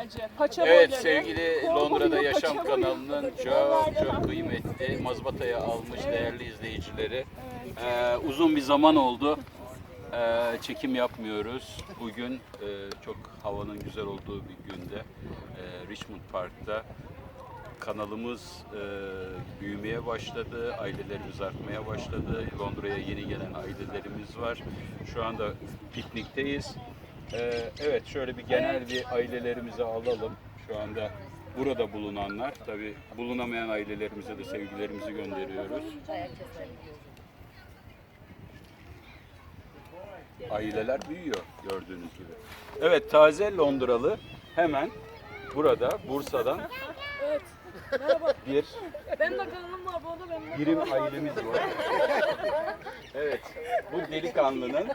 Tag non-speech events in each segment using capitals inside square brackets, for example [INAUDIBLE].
sadece. Paça Evet boyları. sevgili Kol Londra'da boyu, Yaşam paça boyu. kanalının çok çok kıymetli mazbataya almış değerli izleyicileri. Ee, uzun bir zaman oldu. Ee, çekim yapmıyoruz. Bugün e, çok havanın güzel olduğu bir günde e, Richmond Park'ta kanalımız e, büyümeye başladı, ailelerimiz artmaya başladı. Londra'ya yeni gelen ailelerimiz var. Şu anda piknikteyiz. E, evet, şöyle bir genel bir ailelerimizi alalım. Şu anda burada bulunanlar, tabi bulunamayan ailelerimize de sevgilerimizi gönderiyoruz. Aileler büyüyor gördüğünüz gibi. Evet, taze Londralı hemen burada Bursa'dan Evet. Merhaba. bir Benim de kanalım var bu arada benim de. birim ailemiz var. Evet, bu delikanlının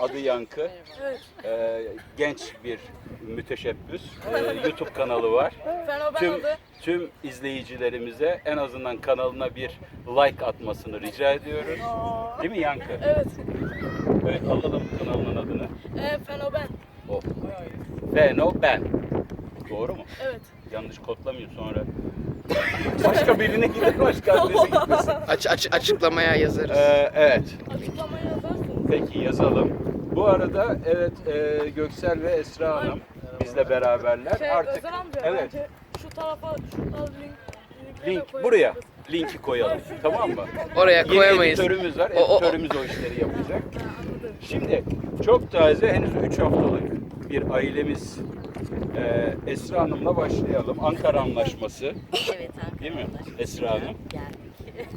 adı Yankı. Evet. Ee, genç bir müteşebbüs. Ee, YouTube kanalı var. Fenomen Tüm adı. tüm izleyicilerimize en azından kanalına bir like atmasını rica ediyoruz. Değil mi Yankı? Evet. Evet, alalım kanalının adını. Ee, fenomen. O. Feno ben. Doğru mu? Evet. Yanlış kodlamıyor sonra. Başka birine gider, başka adrese [LAUGHS] gitmesin. Aç, aç, açıklamaya yazarız. Ee, evet. Açıklamaya yazarsınız. Peki yazalım. Bu arada evet e, Göksel ve Esra Hanım bizle beraberler. Şey, Artık Özer amca evet bence şu tarafa şu tarz link, linkleri link buraya linki koyalım. Tamam mı? Oraya Yeni koyamayız. editörümüz var. O- o- Editörümüz o işleri yapacak. Şimdi çok taze henüz 3 haftalık bir ailemiz e, Esra Hanım'la başlayalım. Ankara Anlaşması. Evet Ankara Değil mi? Anlaşması. Esra Hanım. Geldik.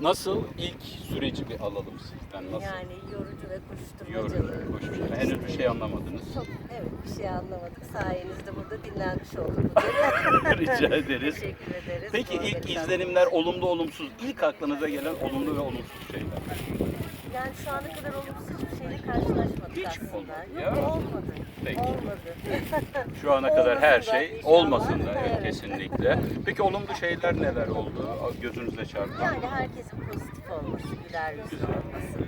Nasıl? ilk süreci bir alalım sizden. Nasıl? Yani yorucu ve Yorucu, koşturmacalı. koşmuş. Henüz bir şey anlamadınız. Çok, evet bir şey anlamadık. Sayenizde burada dinlenmiş olduk. [LAUGHS] [LAUGHS] Rica ederiz. Teşekkür ederiz. Peki ilk Organizasyon- izlenimler olumlu olumsuz, ilk aklınıza gelen olumlu ve olumsuz şeyler. Yani şu ana kadar olumsuz şeyle karşılaşmadık Hiç aslında. olmadı Yok ya. olmadı. Peki. Olmadı. [LAUGHS] Şu ana kadar her şey olmasın da Evet. kesinlikle. Peki olumlu şeyler neler oldu? Gözünüze çarpan. Yani herkesin pozitif olması, güler yüzlü olması.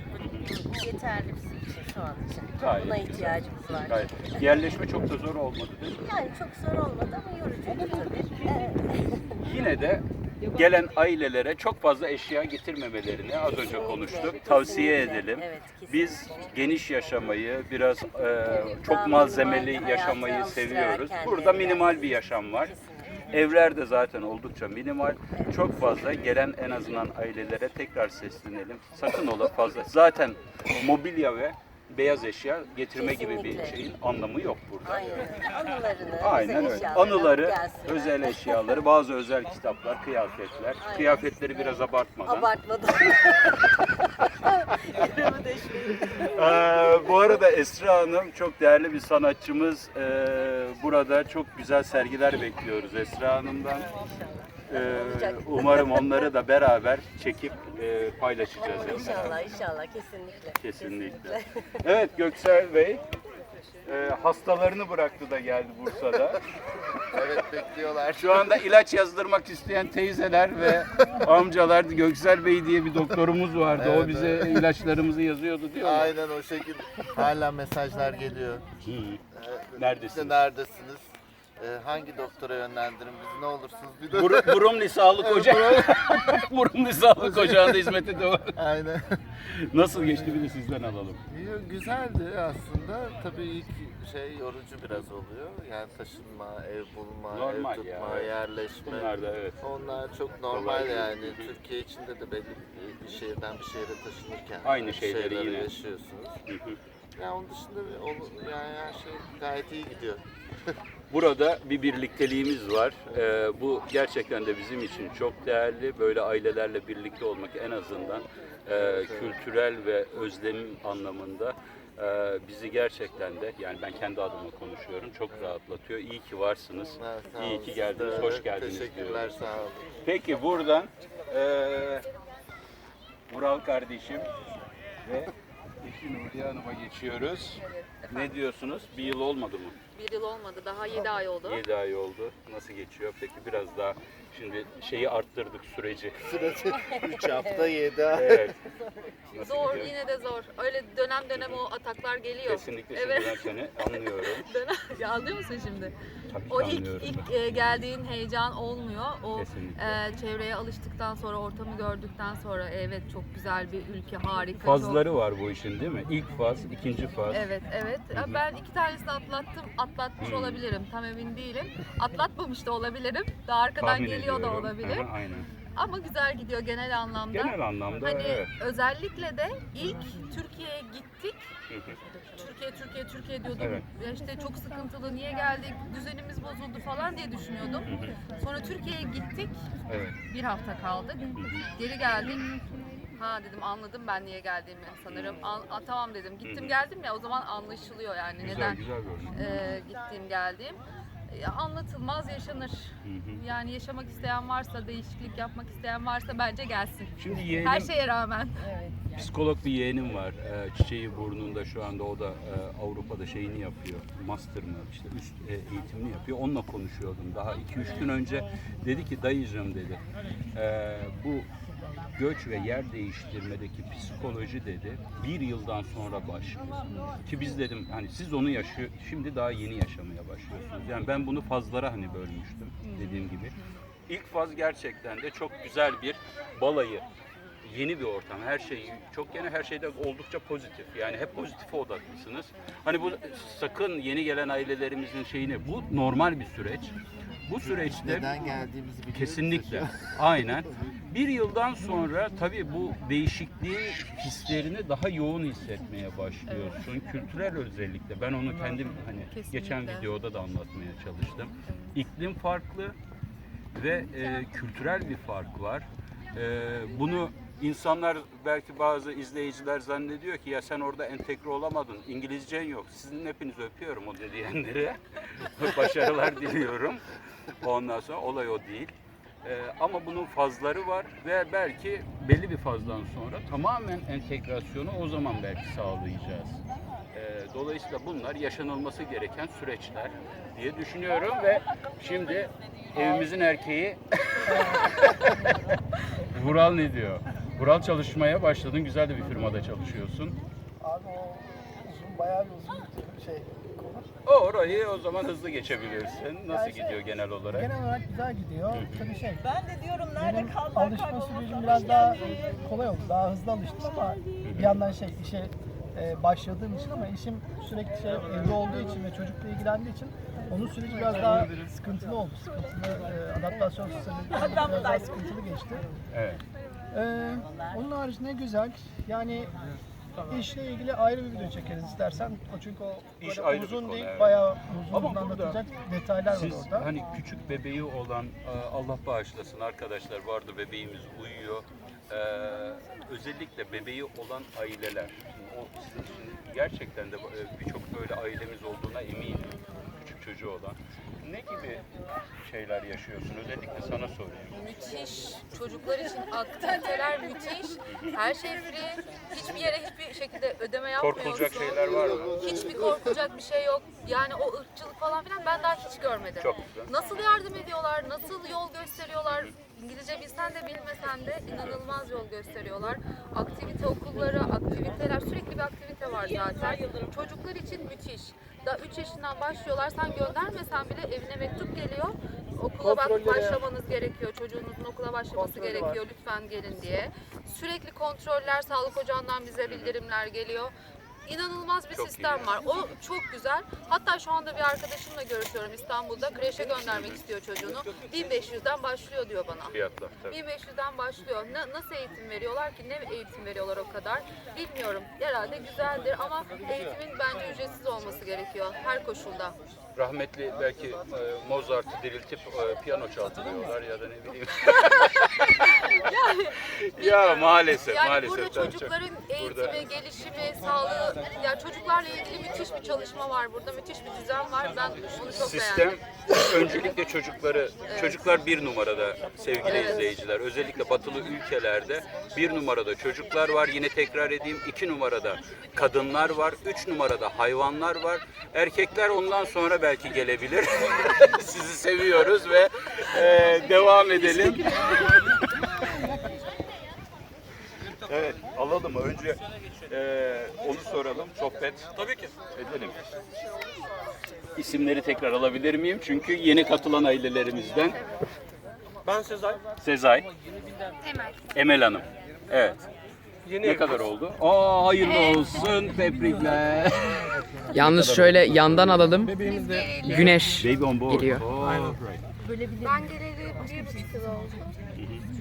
Yeterli bizim için şu an için. Gayet Buna güzel. ihtiyacımız var. Gayet. Yerleşme çok da zor olmadı değil mi? Yani çok zor olmadı ama yorucuydu tabii. Evet. Yine de gelen ailelere çok fazla eşya getirmemelerini az önce konuştuk. Tavsiye kesinlikle. edelim. Evet, kesinlikle. Biz geniş yaşamayı, biraz e, çok malzemeli yaşamayı seviyoruz. Burada minimal bir yaşam var. Kesinlikle. Evler de zaten oldukça minimal. Çok fazla gelen en azından ailelere tekrar seslenelim. Sakın ola fazla. Zaten mobilya ve beyaz eşya getirme gibi bir Kesinlikle. şeyin anlamı yok burada. Aynen. Anılarını, Aynen özel öyle. eşyalarını Anıları, gelsinler. özel eşyaları, bazı özel kitaplar, kıyafetler. Kıyafetleri biraz abartmadan. Abartmadan. [LAUGHS] Ee, bu arada Esra Hanım çok değerli bir sanatçımız. Ee, burada çok güzel sergiler bekliyoruz Esra Hanım'dan. Ee, umarım onları da beraber çekip e, paylaşacağız. beraber. İnşallah, inşallah. Kesinlikle. Kesinlikle. Evet Göksel Bey e, hastalarını bıraktı da geldi Bursa'da. [LAUGHS] Evet bekliyorlar. Şu anda ilaç yazdırmak isteyen teyzeler ve [LAUGHS] amcalar Göksel Bey diye bir doktorumuz vardı. o Evet, bize ilaçlarımızı yazıyordu diyor. Aynen o şekilde. Hala mesajlar geliyor. Hı. Ee, Neredesiniz? işte neredesiniz? Ee, hangi doktora yönlendirin bizi ne olursunuz? Bir de... Bur Burumlu Sağlık Ocağı. Burumlu [LAUGHS] Sağlık Ocağı'nda hizmete devam. Aynen. Nasıl geçti bir de sizden alalım. İyi, Güzeldi aslında. Tabii ilk şey yorucu biraz oluyor. Yani taşınma, ev bulma, Normal ev ya, tutma, evet. yerleşme. Bunlar da evet. Onlar çok normal Kolay yani. değil. Türkiye içinde de belli bir- bir şehirden bir şehre taşınırken Aynı şeyleri yine. yaşıyorsunuz. Ya onun dışında onu- yani her şey gayet iyi gidiyor. [LAUGHS] Burada bir birlikteliğimiz var. Ee, bu gerçekten de bizim için çok değerli. Böyle ailelerle birlikte olmak en azından e, kültürel ve özlem anlamında e, bizi gerçekten de yani ben kendi adıma konuşuyorum çok rahatlatıyor. İyi ki varsınız. Evet, sağ İyi olun. ki geldiniz. Hoş geldiniz Teşekkürler diyorum. sağ olun. Peki buradan eee Vural kardeşim ve eşi Nuriye Hanım'a geçiyoruz. Ne diyorsunuz? Bir yıl olmadı mı? Bir yıl olmadı. Daha 7 ay oldu. 7 ay oldu. Nasıl geçiyor? Peki biraz daha şimdi şeyi arttırdık süreci. Süresi 3 [LAUGHS] hafta 7 ay. Evet. [LAUGHS] Nasıl Zor gidiyor? yine de zor. Öyle dönem dönem o ataklar geliyor. Kesinlikle şimdi Evet. ben seni anlıyorum. [LAUGHS] Dönem, ya anlıyor musun şimdi? Tabii ki O ilk, anlıyorum. ilk e, geldiğin heyecan olmuyor. O Kesinlikle. e, çevreye alıştıktan sonra, ortamı gördükten sonra evet çok güzel bir ülke, harika. çok- Fazları var bu işin değil mi? İlk faz, ikinci faz. Evet, evet. Hı hı. Ben iki tanesini atlattım, atlatmış Hı. olabilirim. Tam emin değilim. Atlatmamış da olabilirim. Daha arkadan Tahmin geliyor da ediyorum. olabilir. Aha, aynen. Ama güzel gidiyor genel anlamda. Genel anlamda Hani evet. özellikle de ilk Türkiye'ye gittik. Türkiye, Türkiye, Türkiye diyordum. Evet. Ya işte çok sıkıntılı, niye geldik, düzenimiz bozuldu falan diye düşünüyordum. Sonra Türkiye'ye gittik, Evet. bir hafta kaldık. Geri geldik. Ha dedim anladım ben niye geldiğimi sanırım. An- a, tamam dedim. Gittim geldim ya o zaman anlaşılıyor yani Güzel neden güzel görünüyor. e, gittiğim geldiğim. E, anlatılmaz yaşanır. Hı hı. Yani yaşamak isteyen varsa, değişiklik yapmak isteyen varsa bence gelsin. Şimdi yeğenim, Her şeye rağmen. psikolog bir yeğenim var. Ee, çiçeği burnunda şu anda o da e, Avrupa'da şeyini yapıyor. Master mı işte üst e, eğitimini yapıyor. Onunla konuşuyordum daha 2-3 gün önce. Dedi ki dayıcığım dedi. "e, bu göç ve yer değiştirmedeki psikoloji dedi bir yıldan sonra başlıyor. Ki biz dedim hani siz onu yaşıyor şimdi daha yeni yaşamaya başlıyorsunuz. Yani ben bunu fazlara hani bölmüştüm dediğim gibi. İlk faz gerçekten de çok güzel bir balayı yeni bir ortam. Her şey çok yeni, her şeyde oldukça pozitif. Yani hep pozitife odaklısınız. Hani bu sakın yeni gelen ailelerimizin şeyini bu normal bir süreç. Bu süreçte Neden geldiğimizi biliyoruz. Kesinlikle. [LAUGHS] Aynen. Bir yıldan sonra tabii bu değişikliğin hislerini daha yoğun hissetmeye başlıyorsun. Kültürel özellikle. Ben onu kendim hani Kesinlikle. geçen videoda da anlatmaya çalıştım. İklim farklı ve e, kültürel bir fark var. E, bunu insanlar belki bazı izleyiciler zannediyor ki ya sen orada entegre olamadın, İngilizcen yok. Sizin hepinizi öpüyorum o diyenlere. [LAUGHS] Başarılar diliyorum. Ondan sonra olay o değil. Ee, ama bunun fazları var ve belki belli bir fazdan sonra tamamen entegrasyonu o zaman belki sağlayacağız. Ee, dolayısıyla bunlar yaşanılması gereken süreçler diye düşünüyorum ve şimdi evimizin erkeği [LAUGHS] Vural ne diyor? Vural çalışmaya başladın. Güzel de bir firmada çalışıyorsun. Abi bayağı bir uzun bir şey konu. O orayı o zaman hızlı geçebilirsin. Nasıl Yani şey, gidiyor genel olarak? Genel olarak güzel gidiyor. Tabii şey Ben de diyorum nerede benim kaldılar alışma kaybolmuşlar. sürecim Hoş biraz daha kolay oldu. Daha hızlı alıştım ama bir yandan şey işe e, başladığım için ama işim sürekli şey evde olduğu için ve çocukla ilgilendiği için onun süreci biraz daha sıkıntılı oldu. Sıkıntılı e, adaptasyon süreci biraz daha sıkıntılı geçti. Evet. Ee, onun haricinde güzel. Yani işle ilgili ayrı bir video çekeriz istersen. O çünkü o İş böyle ayrı bir uzun konu, değil, evet. bayağı uzun Ama burada anlatacak detaylar var Siz orada. hani küçük bebeği olan e, Allah bağışlasın arkadaşlar vardı bebeğimiz uyuyor. Ee, özellikle bebeği olan aileler. Şimdi o sizin için gerçekten de e, birçok böyle ailemiz olduğuna eminim. Küçük çocuğu olan. Ne gibi şeyler yaşıyorsun? Özellikle sana soruyorum. Müthiş. Çocuklar için aktiviteler müthiş. Her şey free. Hiçbir yere hiçbir şekilde ödeme yapmıyorsun. Korkulacak şeyler var mı? Hiçbir korkulacak bir şey yok. Yani o ırkçılık falan filan ben daha hiç görmedim. Çok güzel. Nasıl yardım ediyorlar, nasıl yol gösteriyorlar. İngilizce bilsen de bilmesen de inanılmaz yol gösteriyorlar. Aktivite okulları, aktiviteler, sürekli bir aktivite var zaten. Çocuklar için müthiş. Daha 3 yaşından başlıyorlar. Sen göndermesen bile evine mektup geliyor. Okula bak başlamanız gerekiyor. Çocuğunuzun okula başlaması Kontrolü gerekiyor. Lütfen gelin diye. Sürekli kontroller, sağlık ocağından bize bildirimler geliyor. İnanılmaz bir Çok sistem var. O çok güzel. Hatta şu anda bir arkadaşımla görüşüyorum İstanbul'da. Kreşe göndermek istiyor çocuğunu. 1500'den başlıyor diyor bana. Fiyatlar tabii. 1500'den başlıyor. Na- nasıl eğitim veriyorlar ki? Ne eğitim veriyorlar o kadar? Bilmiyorum. Herhalde güzeldir ama eğitimin bence ücretsiz olması gerekiyor her koşulda. Rahmetli belki e, Mozart'ı diriltip e, piyano çaldırıyorlar ya da ne bileyim. [LAUGHS] ya maalesef Yani maalesef. burada tabii çok- çocukların eğitimi, burada- gelişimi, sağlığı, ya çocuklarla ilgili müthiş bir çalışma var burada, müthiş bir düzen var. Ben onu çok Sistem beğendim. Öncelikle çocukları, çocuklar bir numarada sevgili izleyiciler. Özellikle batılı ülkelerde bir numarada çocuklar var. Yine tekrar edeyim iki numarada kadınlar var. Üç numarada hayvanlar var. Erkekler ondan sonra belki gelebilir. [LAUGHS] Sizi seviyoruz ve e, devam edelim. [LAUGHS] Evet, alalım. Önce e, onu soralım, sohbet Tabii ki. edelim. İsimleri tekrar alabilir miyim? Çünkü yeni katılan ailelerimizden. Ben Sezai. Sezai, Emel. Emel Hanım. Evet. Yeni Ne kadar oldu? Aa hayırlı olsun. Tebrikler. Yalnız şöyle yandan alalım. Güneş Baby on board. Geliyor. Aynen. Ben geleli bir buçuk yıl oldu.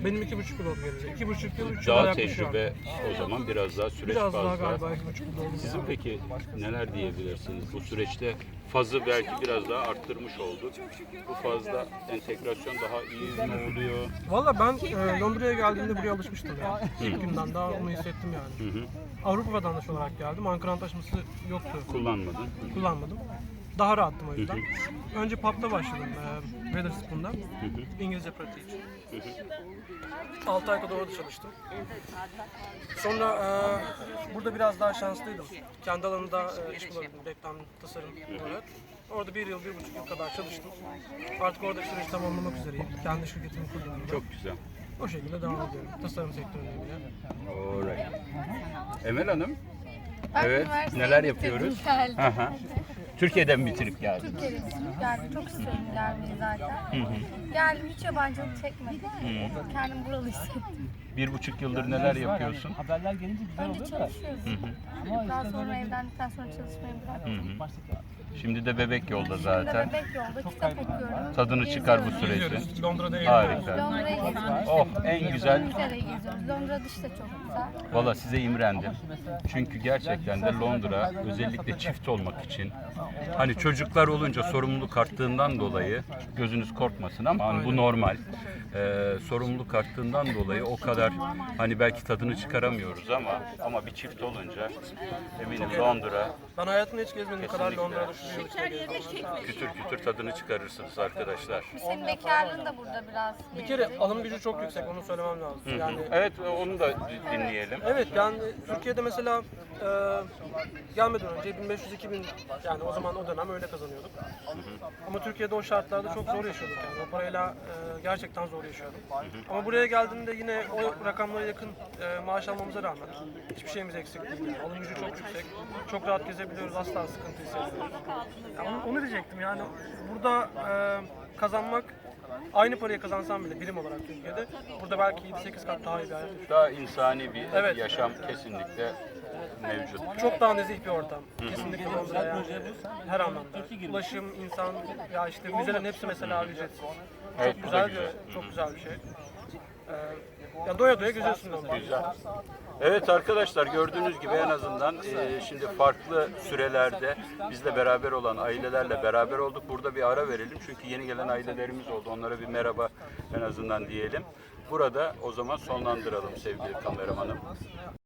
benim iki buçuk yıl oldu gelecek. İki buçuk yıl, üç yıl Daha yaklaşıyor. tecrübe o zaman biraz daha süreç Biraz daha fazla. galiba iki buçuk yıl oldu. Sizin peki neler diyebilirsiniz? Bu süreçte fazı belki biraz daha arttırmış olduk. Bu fazla entegrasyon daha iyi mi oluyor? Valla ben e, Londra'ya geldiğimde buraya alışmıştım ya. İlk günden daha onu hissettim yani. Hı hı. Avrupa vatandaşı olarak geldim. Ankara Antlaşması yoktu. Kullanmadın. Kullanmadım. Daha rahattım o yüzden. Önce pub'da başladım. E, Wetherspoon'da. İngilizce pratiği için. 6 ay kadar orada çalıştım. Sonra e, burada biraz daha şanslıydım. Kendi alanımda e, iş bulabildim. Reklam, tasarım olarak. Orada bir yıl, bir buçuk yıl kadar çalıştım. Artık orada süreci tamamlamak üzereyim. Kendi şirketimi kurdum. burada. Çok güzel. O şekilde devam ediyorum. Tasarım sektöründeyim yine. Alright. Emel Hanım. Evet. Neler yapıyoruz? Aha. Türkiye'den bitirip geldiniz. Türkiye'de geldim. Çok istiyorum gelmeyi zaten. Geldim hiç yabancılık çekmedim. Kendim buralı hissettim. Bir buçuk yıldır neler yapıyorsun? Haberler gelince güzel Önce oluyor da. çalışıyoruz. Daha sonra evlendikten sonra çalışmayı bıraktım. Şimdi de bebek yolda Şimdi zaten. bebek yolda kitap okuyorum. Tadını çıkar bu sürecin. Geziyoruz. Londra'da eğleniyoruz. Harika. Londra'ya geziyoruz. Oh en güzel. İngiltere'ye geziyoruz. Londra dışı da çok güzel. Valla size imrendim. Çünkü gerçekten de Londra özellikle çift olmak için hani çocuklar olunca sorumluluk arttığından dolayı gözünüz korkmasın ama hani bu normal. Ee, sorumluluk arttığından dolayı o kadar hani belki tadını çıkaramıyoruz ama ama bir çift olunca eminim Londra Ben hayatımda hiç gezmediğim kadar Londra'da yıl içinde gezdim. kütür kütür tadını çıkarırsınız arkadaşlar. Senin bekarlığın da burada biraz. Bir kere alım gücü çok yüksek onu söylemem lazım. Yani Evet onu da dinleyelim. Evet yani Türkiye'de mesela e, gelmeden önce 1500-2000 yani o zaman o dönem öyle kazanıyorduk. Ama Türkiye'de o şartlarda çok zor yaşıyorduk yani o parayla e, gerçekten zor yaşıyordum. Ama buraya geldiğimde yine o rakamlara yakın e, maaş almamıza rağmen hiçbir şeyimiz eksik değil. Yani alım gücü çok yüksek. Çok rahat gezebiliyoruz asla sıkıntı hissetmiyoruz. Yani onu, onu diyecektim yani burada e, kazanmak aynı parayı kazansam bile birim olarak Türkiye'de burada belki 7-8 kat daha iyi bir hayat. Daha insani bir Evet. yaşam kesinlikle mevcut. Çok daha nezih bir ortam. Kesinlikle Londra yani her anlamda. Ulaşım, insan, ya işte müzelerin hepsi mesela ücretsiz. Evet, Çok bu da güzel, güzel. bir, çok güzel bir şey. Ya doya doya geziyorsun Londra'yı. Güzel. Evet arkadaşlar gördüğünüz gibi en azından e, şimdi farklı sürelerde bizle beraber olan ailelerle beraber olduk. Burada bir ara verelim çünkü yeni gelen ailelerimiz oldu. Onlara bir merhaba en azından diyelim. Burada o zaman sonlandıralım sevgili kameramanım.